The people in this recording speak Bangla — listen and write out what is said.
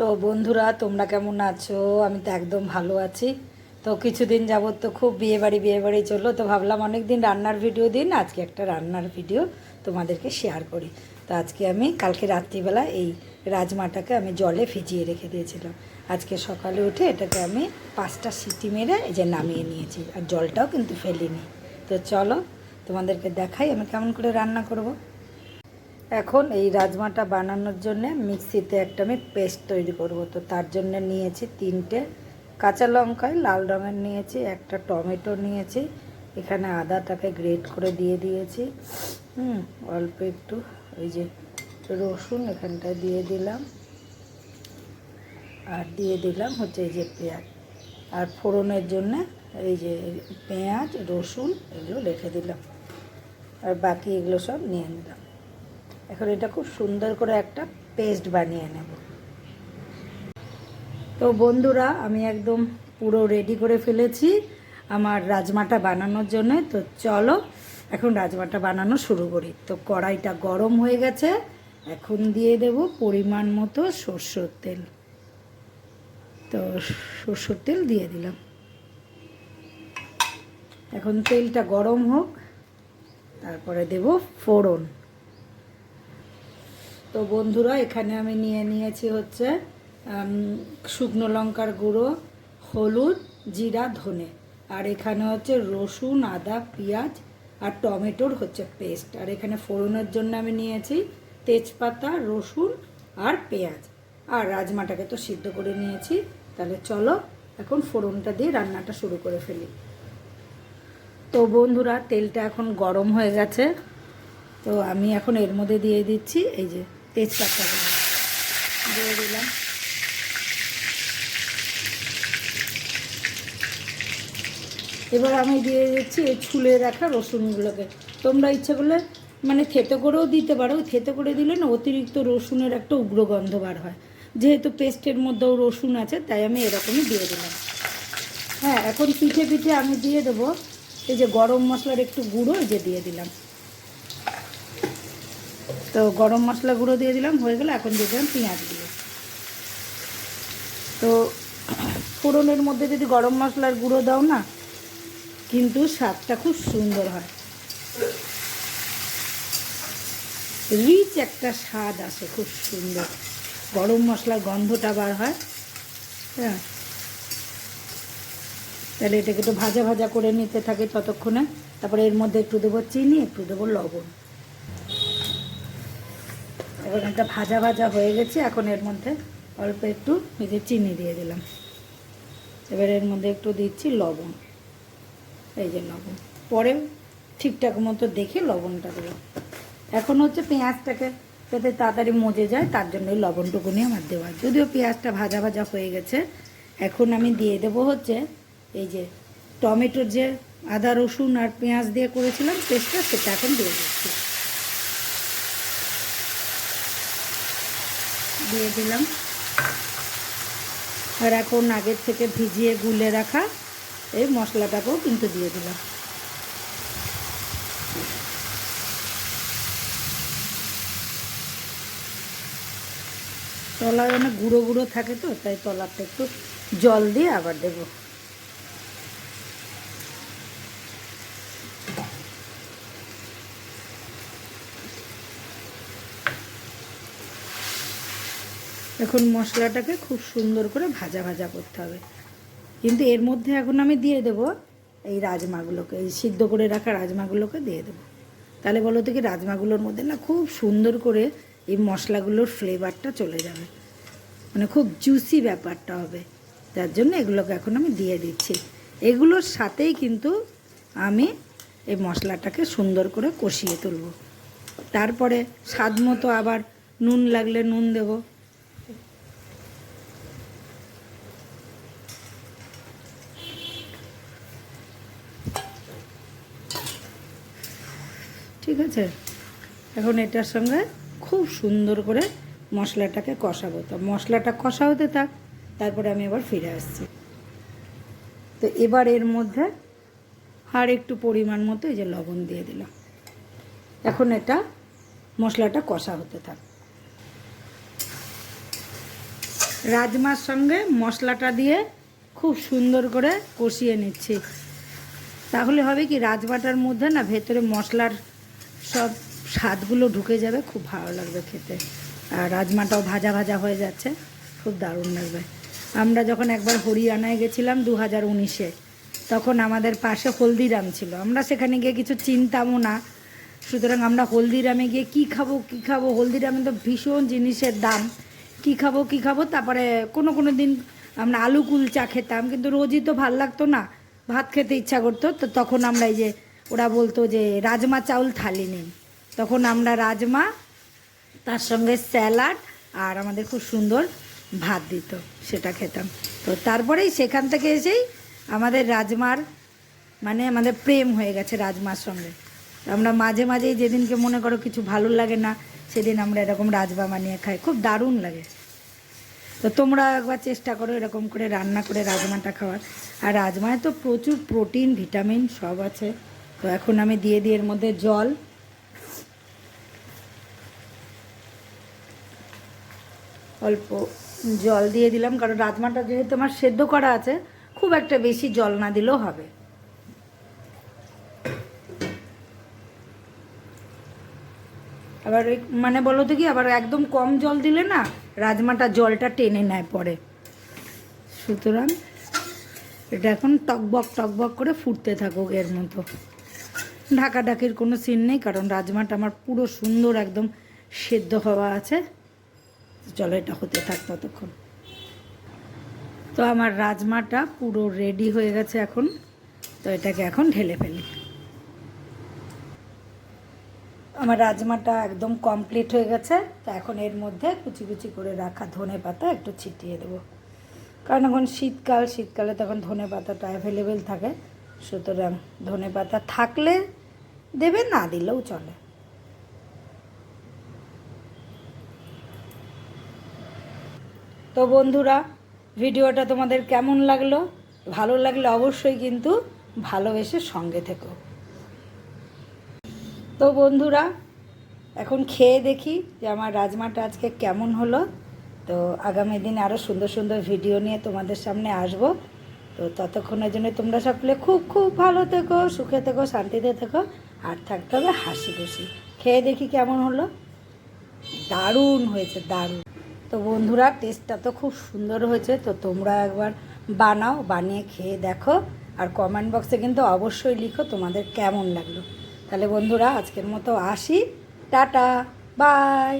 তো বন্ধুরা, তোমরা কেমন আছো? আমি তো একদম ভালো আছি। তো কিছুদিন যাবৎ তো খুব বিয়ে বাড়ি বিয়ে বাড়ি চলল, তো ভাবলাম অনেক দিন রান্নার ভিডিও দিন, আজকে একটা রান্নার ভিডিও তোমাদেরকে শেয়ার করি। তো আজকে আমি কালকে রাত্রিবেলা এই রাজমাটাকে আমি জলে ভিজিয়ে রেখে দিয়েছিলাম। আজকে সকালে উঠে এটাকে আমি পাঁচটা সিটি মেরে এই যে নামিয়ে নিয়েছি, আর জলটাও কিন্তু ফেলিনি। তো চলো তোমাদেরকে দেখাই আমি কেমন করে রান্না করব। এখন এই রাজমাটা বানানোর জন্যে মিক্সিতে একটা আমি পেস্ট তৈরি করব। তো তার জন্য নিয়েছি তিনটে কাঁচা লঙ্কায় লাল রঙের নিয়েছি, একটা টমেটো নিয়েছি, এখানে আদাটাকে গ্রেট করে দিয়ে দিয়েছি। হুম, অল্প একটু ওই যে রসুন এখানটায় দিয়ে দিলাম। আর দিয়ে দিলাম হচ্ছে এই যে পেঁয়াজ। আর ফোড়নের জন্য এই যে পেঁয়াজ, রসুন এগুলো রেখে দিলাম। আর বাকি এগুলো সব নিয়ে নিলাম। এখন এটা খুব সুন্দর করে একটা পেস্ট বানিয়ে নেব। তো বন্ধুরা, আমি একদম পুরো রেডি করে ফেলেছি আমার রাজমাটা বানানোর জন্য। তো চলো, এখন রাজমাটা বানানো শুরু করি। তো কড়াইটা গরম হয়ে গেছে, এখন দিয়ে দেব পরিমাণ মতো সর্ষের তেল। তো সর্ষের তেল দিয়ে দিলাম। এখন তেলটা গরম হোক, তারপরে দেব ফোড়ন। তো বন্ধুরা, এখানে আমি নিয়ে নিয়েছি হচ্ছে শুকনো লঙ্কার গুঁড়ো, হলুদ, জিরা, ধনে। আর এখানে হচ্ছে রসুন, আদা, পেঁয়াজ আর টমেটোর হচ্ছে পেস্ট। আর এখানে ফোড়নের জন্য আমি নিয়েছি তেজপাতা, রসুন আর পেঁয়াজ। আর রাজমাটাকে তো সিদ্ধ করে নিয়েছি। তাহলে চলো, এখন ফোড়নটা দিয়ে রান্নাটা শুরু করে ফেলি। তো বন্ধুরা, তেলটা এখন গরম হয়ে গেছে। তো আমি এখন এর মধ্যে দিয়ে দিচ্ছি, এই যে তেজপাতাগুলো দিয়ে দিলাম। এবার আমি দিয়ে দিচ্ছি এই ছুলে রাখা রসুনগুলোকে। তোমরা ইচ্ছে করলে মানে থেতো করেও দিতে পারো থেতো করে দিলে না অতিরিক্ত রসুনের একটা উগ্র গন্ধ বার হয়। যেহেতু পেস্টের মধ্যেও রসুন আছে, তাই আমি এরকমই দিয়ে দিলাম। হ্যাঁ এখন পিঠে পিঠে আমি দিয়ে দেবো। এই যে গরম মশলার একটু গুঁড়ো যে দিয়ে দিলাম। তো গরম মশলা গুঁড়ো দিয়ে দিলাম, হয়ে গেলে এখন দিয়ে দিলাম পেঁয়াজগুলো তো ফোড়নের মধ্যে যদি গরম মশলার গুঁড়ো দাও না, কিন্তু স্বাদটা খুব সুন্দর হয়। রিচ একটা স্বাদ আসে খুব সুন্দর। গরম মশলার গন্ধটা বার হয় হ্যাঁ। তাহলে এটাকে একটু ভাজা ভাজা করে নিতে থাকে ততক্ষণে। তারপরে এর মধ্যে একটু দেবো চিনি, একটু দেবো লবণ। এটা ভাজা ভাজা হয়ে গেছে, এখন এর মধ্যে অল্প একটু যে চিনি দিয়ে দিলাম। এবার এর মধ্যে একটু দিচ্ছি লবণ। এই যে লবণ। পরে ঠিকঠাক মতো দেখে লবণটা দিলাম এখন হচ্ছে পেঁয়াজটাকে যাতে তাড়াতাড়ি মজে যায়, তার জন্য এই লবণটুকুনি আমার দেওয়া যদিও পেঁয়াজটা ভাজা ভাজা হয়ে গেছে, এখন আমি দিয়ে দেবো হচ্ছে এই যে টমেটোর যে আদা রসুন আর পেঁয়াজ দিয়ে করেছিলাম পেস্টটা, সেটা এখন দিয়ে দিচ্ছি। দিয়ে দিলাম। আর এখন আগের থেকে ভিজিয়ে গুলে রাখা এই মশলাটাকেও কিন্তু দিয়ে দিলাম। তলায় যেন গুঁড়ো গুঁড়ো থাকে তো, তাই তলাটা একটু জল দিয়ে আবার দেবো। এখন মশলাটাকে খুব সুন্দর করে ভাজা ভাজা করতে হবে। কিন্তু এর মধ্যে এখন আমি দিয়ে দেব এই রাজমাগুলোকে, এই সিদ্ধ করে রাখা রাজমাগুলোকে দিয়ে দেবো। তাহলে বলো তো কি রাজমাগুলোর মধ্যে না খুব সুন্দর করে এই মশলাগুলোর ফ্লেভারটা চলে যাবে। মানে খুব জুসি ব্যাপারটা হবে। যার জন্য এগুলোকে এখন আমি দিয়ে দিচ্ছি। এগুলোর সাথেই কিন্তু আমি এই মশলাটাকে সুন্দর করে কষিয়ে তুলব। তারপরে স্বাদ মতো আবার নুন লাগলে নুন দেবো। ঠিক আছে? এখন এটার সঙ্গে খুব সুন্দর করে মশলাটাকে কষাবো। তো মশলাটা কষা হতে থাক, তারপরে আমি আবার ফিরে আসছি। তো এবার এর মধ্যে আর একটু পরিমাণ মতো এই যে লবণ দিয়ে দিলাম। এখন এটা মশলাটা কষা হতে থাক। রাজমার সঙ্গে মশলাটা দিয়ে খুব সুন্দর করে কষিয়ে নিচ্ছি। তাহলে হবে কি, রাজমাটার মধ্যে না ভেতরে মশলার সব স্বাদগুলো ঢুকে যাবে, খুব ভালো লাগবে খেতে। আর রাজমাটাও ভাজা ভাজা হয়ে যাচ্ছে, খুব দারুণ লাগবে। আমরা যখন একবার হরিয়ানায় গেছিলাম দু হাজার উনিশে, তখন আমাদের পাশে হলদিরাম ছিল। আমরা সেখানে গিয়ে কিছু চিনতামও না। সুতরাং আমরা হলদিরামে গিয়ে কি খাব কি খাব, হলদিরামে তো ভীষণ জিনিসের দাম। কি খাব কি খাব, তারপরে কোনো কোনো দিন আমরা আলু কুলচা খেতাম, কিন্তু রোজই তো ভালো লাগতো না। ভাত খেতে ইচ্ছা করতো, তো তখন আমরা এই যে ওরা বলতো যে, রাজমা চাউল থালি নিন তখন আমরা রাজমা, তার সঙ্গে স্যালাড আর আমাদের খুব সুন্দর ভাত দিত, সেটা খেতাম। তো তারপরেই সেখান থেকে এসেই আমাদের রাজমার মানে আমাদের প্রেম হয়ে গেছে রাজমার সঙ্গে। আমরা মাঝে মাঝেই যেদিনকে মনে করো কিছু ভালো লাগে না, সেদিন আমরা এরকম রাজমা বানিয়ে খাই। খুব দারুণ লাগে। তো তোমরা একবার চেষ্টা করো এরকম করে রান্না করে রাজমাটা খাওয়ার। আর রাজমায় তো প্রচুর প্রোটিন, ভিটামিন সব আছে। তো এখন আমি দিয়ে দিই এর মধ্যে জল। অল্প জল দিয়ে দিলাম, কারণ রাজমাটা যেহেতু আমার সেদ্ধ করা আছে, খুব একটা বেশি জল না দিলেও হবে। আবার ওই মানে বলো তো কি, আবার একদম কম জল দিলে না, রাজমাটা জলটা টেনে নেয় পরে। সুতরাং এটা এখন টকবক টকবক করে ফুটতে থাকুক এর মতো। ঢাকাঢাকির কোনো সিন নেই, কারণ রাজমাটা আমার পুরো সুন্দর একদম সেদ্ধ হওয়া আছে। চলো, এটা হতে থাক ততক্ষণ। তো আমার রাজমাটা পুরো রেডি হয়ে গেছে এখন। তো এটাকে এখন ঢেলে ফেলি। আমার রাজমাটা একদম কমপ্লিট হয়ে গেছে। তো এখন এর মধ্যে কুচি কুচি করে রাখা ধনে পাতা একটু ছিটিয়ে দেবো। কারণ এখন শীতকাল, শীতকালে তখন ধনে পাতাটা অ্যাভেলেবেল থাকে। সুতরাং ধনে পাতা থাকলে দেবে না দিলেও চলে। তো বন্ধুরা, ভিডিওটা তোমাদের কেমন লাগল? ভালো লাগলে অবশ্যই কিন্তু ভালোবেসে সঙ্গে থেকো। তো বন্ধুরা, এখন খেয়ে দেখি যে আমার রাজমাটা আজকে কেমন হলো। তো আগামী দিনে আরও সুন্দর সুন্দর ভিডিও নিয়ে তোমাদের সামনে আসব। তো ততক্ষণের জন্য তোমরা সকলে খুব খুব ভালো থেকো, সুখে থেকো, শান্তিতে থেকো। আর থাকতে হবে হাসি খুশি খেয়ে দেখি কেমন হলো? দারুণ হয়েছে, দারুণ। তো বন্ধুরা টেস্টটা তো খুব সুন্দর হয়েছে, তো তোমরা একবার বানাও, বানিয়ে খেয়ে দেখো। আর কমেন্ট বক্সে কিন্তু অবশ্যই লিখো তোমাদের কেমন লাগল। তাহলে বন্ধুরা, আজকের মতো আসি। Tata bye